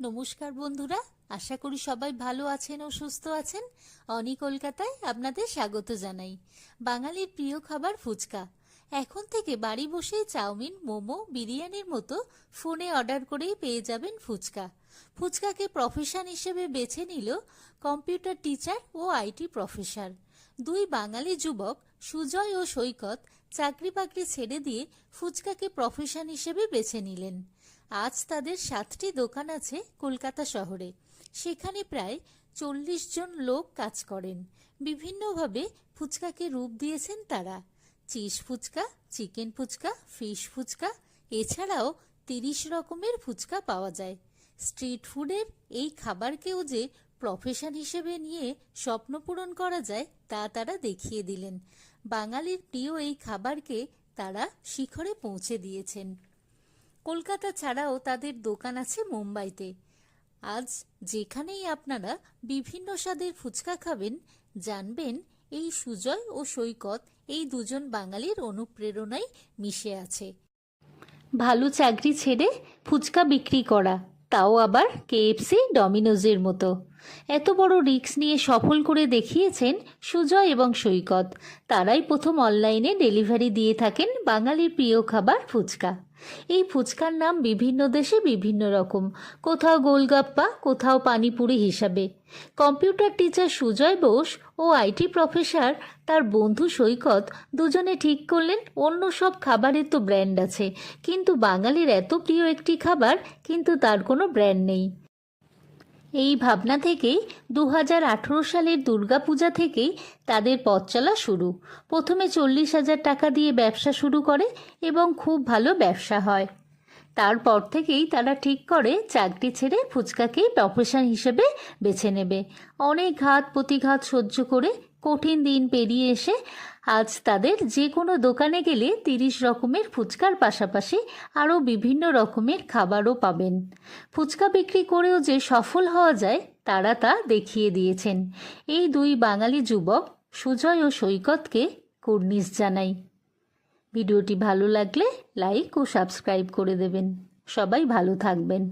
নমস্কার বন্ধুরা, আশা করি সবাই ভালো আছেন ও সুস্থ আছেন। অনি কলকাতায় আপনাদের স্বাগত জানাই। বাঙালির প্রিয় খাবার ফুচকা। এখন থেকে বাড়ি বসেই চাউমিন, মোমো, বিরিয়ানির মতো ফোনে অর্ডার করেই পেয়ে যাবেন ফুচকা। ফুচকাকে প্রফেশন হিসেবে বেছে নিল কম্পিউটার টিচার ও আইটি প্রফেসর। দুই বাঙালি যুবক, সুজয় ও সৈকত চাকরি বাকরি ছেড়ে দিয়ে ফুচকাকে প্রফেশন হিসেবে বেছে নিলেন। আজ তাদের সাতটি দোকান আছে কলকাতা শহরে। সেখানে প্রায় চল্লিশ জন লোক কাজ করেন। বিভিন্নভাবে ফুচকাকে রূপ দিয়েছেন তারা। Cheese phuchka, chicken phuchka, fish phuchka, এছাড়াও তিরিশ রকমের ফুচকা পাওয়া যায়। স্ট্রিট ফুডের এই খাবারকেও যে প্রফেশন হিসেবে নিয়ে স্বপ্ন পূরণ করা যায়, তা তারা দেখিয়ে দিলেন। বাঙালির প্রিয় এই খাবারকে তারা শিখরে পৌঁছে দিয়েছেন। কলকাতা ছাড়াও তাদের দোকান আছে মুম্বাইতে। আজ যেখানেই আপনারা বিভিন্ন স্বাদের ফুচকা খাবেন, জানবেন এই সুজয় ও সৈকত এই দুজন বাঙালির অনুপ্রেরণায় মিশে আছে। ভালো চাকরি ছেড়ে ফুচকা বিক্রি করা, তাও আবার কেএফসি ডমিনোজের মতো। এত বড় রিস্ক নিয়ে সফল করে দেখিয়েছেন সুজয় এবং সৈকত। তারাই প্রথম অনলাইনে ডেলিভারি দিয়ে থাকেন বাঙালির প্রিয় খাবার ফুচকা। এই ফুচকার নাম বিভিন্ন দেশে বিভিন্ন রকম। কোথাও গোলগাপ্পা, কোথাও পানিপুরি হিসাবে। কম্পিউটার টিচার সুজয় বোস ও আইটি প্রফেসর তার বন্ধু সৈকত দুজনে ঠিক করলেন, অন্য সব খাবারের তো ব্র্যান্ড আছে। কিন্তু বাঙালির এত প্রিয় একটি খাবার, কিন্তু তার কোনো ব্র্যান্ড নেই। এই ভাবনা থেকেই দু হাজার আঠেরো সালের দুর্গাপূজা থেকেই তাদের পথ চলা শুরু। প্রথমে চল্লিশ হাজার টাকা দিয়ে ব্যবসা শুরু করে এবং খুব ভালো ব্যবসা হয়। তারপর থেকেই তারা ঠিক করে চাকরি ছেড়ে ফুচকাকেই প্রফেশন হিসেবে বেছে নেবে। অনেক ঘাত প্রতিঘাত সহ্য করে কঠিন দিন পেরিয়ে এসে আজ তাদের যে কোনো দোকানে গেলে তিরিশ রকমের ফুচকার পাশাপাশি আরও বিভিন্ন রকমের খাবারও পাবেন। ফুচকা বিক্রি করেও যে সফল হওয়া যায়, তারা তা দেখিয়ে দিয়েছেন। এই দুই বাঙালি যুবক সুজয় ও সৈকতকে কুর্নিশ জানাই। ভিডিওটি ভালো লাগলে লাইক ও সাবস্ক্রাইব করে দেবেন। সবাই ভালো থাকবেন।